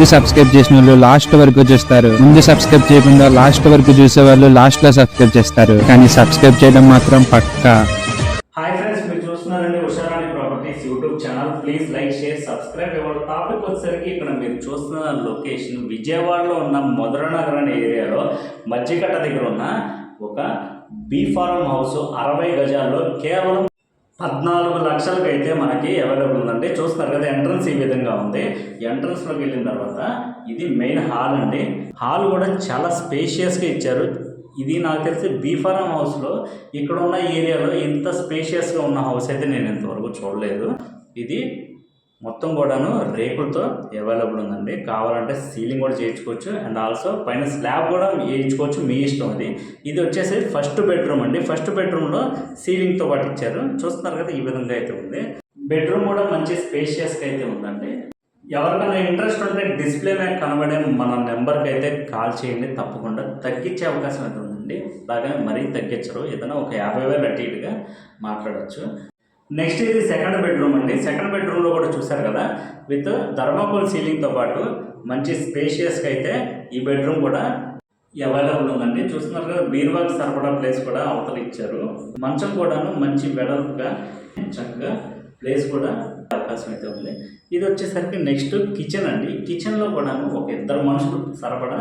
ముందు సబ్స్క్రైబ్ చేసిన వాళ్ళు లాస్ట్ వరకు చూస్తారు. ముందు సబ్స్క్రైబ్ చేయకుండా లాస్ట్ వరకు చూసే వాళ్ళు లాస్ట్లో సబ్స్క్రైబ్ చేస్తారు. కానీ సబ్స్క్రైబ్ చేయడం మాత్రం పక్కా. హాయ్ ఫ్రెండ్స్ మీరు చూస్తున్నారండి Usharani properties YouTube channel please like share subscribe ఇవాళ టాపిక్ వచ్చేసరికి ఇక్కడ మీరు చూస్తున్న లొకేషన్ విజయవాడలో ఉన్న మధురనగర్ అనే ఏరియాలో మధ్యకట్ట దగ్గర ఉన్న ఒక బీ ఫార్మ్ హౌస్ అరవై గజాల్లో కేవలం పద్నాలుగు లక్షలకు అయితే మనకి అవైలబుల్ ఉందండి. చూస్తున్నారు కదా ఎంట్రన్స్ ఈ విధంగా ఉంది. ఎంట్రన్స్లోకి వెళ్ళిన తర్వాత ఇది మెయిన్ హాల్ అండి. హాల్ కూడా చాలా స్పేషియస్గా ఇచ్చారు. ఇది నాకు తెలిసి బీఫారం హౌస్లో ఇక్కడ ఉన్న ఏరియాలో ఇంత స్పేషియస్గా ఉన్న హౌస్ అయితే నేను ఇంతవరకు చూడలేదు. ఇది మొత్తం కూడాను రేకులతో అవైలబుల్ ఉందండి. కావాలంటే సీలింగ్ కూడా చేయించుకోవచ్చు. అండ్ ఆల్సో పైన స్లాబ్ కూడా వేయించుకోవచ్చు మీ ఇష్టం అది. ఇది వచ్చేసి ఫస్ట్ బెడ్రూమ్ అండి. ఫస్ట్ బెడ్రూమ్లో సీలింగ్తో పాటు ఇచ్చారు. చూస్తున్నారు కదా ఈ విధంగా అయితే ఉంది. బెడ్రూమ్ కూడా మంచి స్పేషియస్గా అయితే ఉందండి. ఎవరికైనా ఇంట్రెస్ట్ ఉంటే డిస్ప్లే మీద కనబడే మన నెంబర్కి అయితే కాల్ చేయండి. తప్పకుండా తగ్గించే అవకాశం అయితే ఉందండి. అలాగే మరీ తగ్గించరు. ఏదైనా ఒక యాభై వేలు అటు ఇటుగా మాట్లాడచ్చు. నెక్స్ట్ ఇది సెకండ్ బెడ్రూమ్ అండి. సెకండ్ బెడ్రూమ్లో కూడా చూసారు కదా? విత్ ధర్మకోల్ సీలింగ్తో పాటు మంచి స్పేషియస్గా అయితే ఈ బెడ్రూమ్ కూడా అవైలబుల్ ఉందండి. చూస్తున్నారు కదా బీర్వాకి సరిపడా ప్లేస్ కూడా అవతల ఇచ్చారు. మంచం కూడాను మంచి వెడల్పుగా చక్కగా ప్లేస్ కూడా అవకాశం అయితే ఉంది. ఇది వచ్చేసరికి నెక్స్ట్ కిచెన్ అండి. కిచెన్లో కూడాను ఒక ఇద్దరు మనుషులు సరిపడా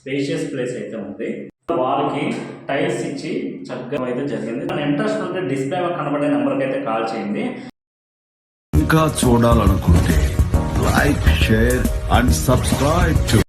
స్పేషియస్ ప్లేస్ అయితే ఉంది. వాళ్ళకి టైల్స్ ఇచ్చి చక్కగా అయితే జరిగింది. మన ఇంట్రెస్ట్ ఉంటే డిస్ప్లే కనబడే నెంబర్కి అయితే కాల్ చేయండి. ఇంకా చూడాలనుకుంటే like share and subscribe to